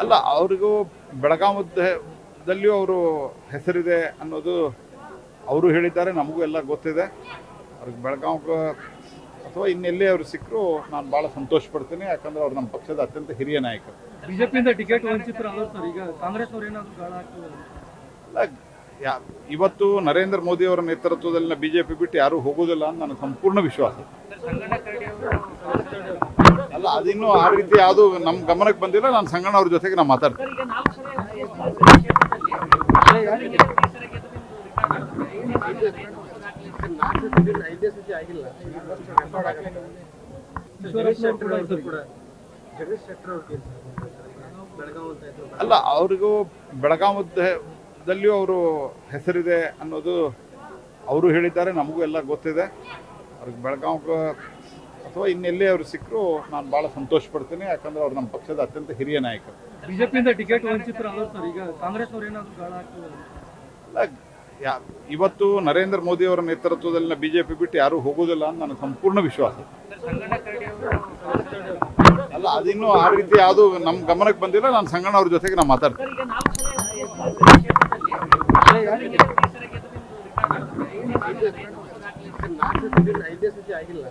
ಅಲ್ಲ ಅವ್ರಿಗೂ ಬೆಳಗಾವದಲ್ಲಿಯೂ ಅವರು ಹೆಸರಿದೆ ಅನ್ನೋದು ಅವರು ಹೇಳಿದ್ದಾರೆ ನಮಗೂ ಎಲ್ಲ ಗೊತ್ತಿದೆ. ಅವ್ರಿಗೆ ಬೆಳಗಾವಿ ಅಥವಾ ಇನ್ನೆಲ್ಲೇ ಅವ್ರು ಸಿಕ್ಕರು ನಾನು ಭಾಳ ಸಂತೋಷ ಪಡ್ತೀನಿ ಯಾಕಂದ್ರೆ ಅವ್ರು ನಮ್ಮ ಪಕ್ಷದ ಅತ್ಯಂತ ಹಿರಿಯ ನಾಯಕರು. ಬಿಜೆಪಿಯಿಂದ ಟಿಕೆಟ್ ಈಗ ಕಾಂಗ್ರೆಸ್ ಅವ್ರು ಏನಾದ್ರು ಗಾಳ ಹಾಕ್ತಿದ್ದಾರೆ ಅಲ್ಲ ಯಾ- ಇವತ್ತು ನರೇಂದ್ರ ಮೋದಿ ಅವರ ನೇತೃತ್ವದಲ್ಲಿ ಬಿಜೆಪಿ ಬಿಟ್ಟು ಯಾರೂ ಹೋಗೋದಿಲ್ಲ ಅಂತ ನನ್ನ ಸಂಪೂರ್ಣ ವಿಶ್ವಾಸ. ಅಲ್ಲ ಅದಿನ್ನೂ ಆ ರೀತಿ ಯಾವುದು ನಮ್ಮ ಗಮನಕ್ಕೆ ಬಂದಿಲ್ಲ ನಾನು ಸಂಗಣ್ಣ ಅವ್ರ ಜೊತೆಗೆ ನಾನು ಮಾತಾಡ್ತೀನಿ. ಅಲ್ಲ ಅವ್ರಿಗೂ ಬೆಳಗಾವದಲ್ಲಿಯೂ ಅವರು ಹೆಸರಿದೆ ಅನ್ನೋದು ಅವರು ಹೇಳಿದ್ದಾರೆ ನಮಗೂ ಎಲ್ಲ ಗೊತ್ತಿದೆ. ಅವ್ರಿಗೆ ಬೆಳಗಾವಿ ಅಥವಾ ಇನ್ನೆಲ್ಲೇ ಅವರು ಸಿಕ್ಕರು ನಾನು ಭಾಳ ಸಂತೋಷ ಪಡ್ತೀನಿ ಯಾಕಂದ್ರೆ ಅವ್ರು ನಮ್ಮ ಪಕ್ಷದ ಅತ್ಯಂತ ಹಿರಿಯ ನಾಯಕರು. ಬಿಜೆಪಿಯಿಂದ ಟಿಕೆಟ್ ಈಗ ಕಾಂಗ್ರೆಸ್ ಯಾ- ಇವತ್ತು ನರೇಂದ್ರ ಮೋದಿ ಅವರ ನೇತೃತ್ವದಲ್ಲಿ ಬಿಜೆಪಿ ಬಿಟ್ಟು ಯಾರೂ ಹೋಗೋದಿಲ್ಲ ಅಂತ ನನಗೆ ಸಂಪೂರ್ಣ ವಿಶ್ವಾಸ. ಅಲ್ಲ ಅದಿನ್ನೂ ಆ ರೀತಿ ಯಾವುದು ನಮ್ಮ ಗಮನಕ್ಕೆ ಬಂದಿಲ್ಲ ನಾನು ಸಂಗಣ್ಣ ಅವ್ರ ಜೊತೆಗೆ ನಾನು ಮಾತಾಡ್ತೀನಿ. ನಾಲ್ಕು ಸತಿ ಆಗಿಲ್ಲ.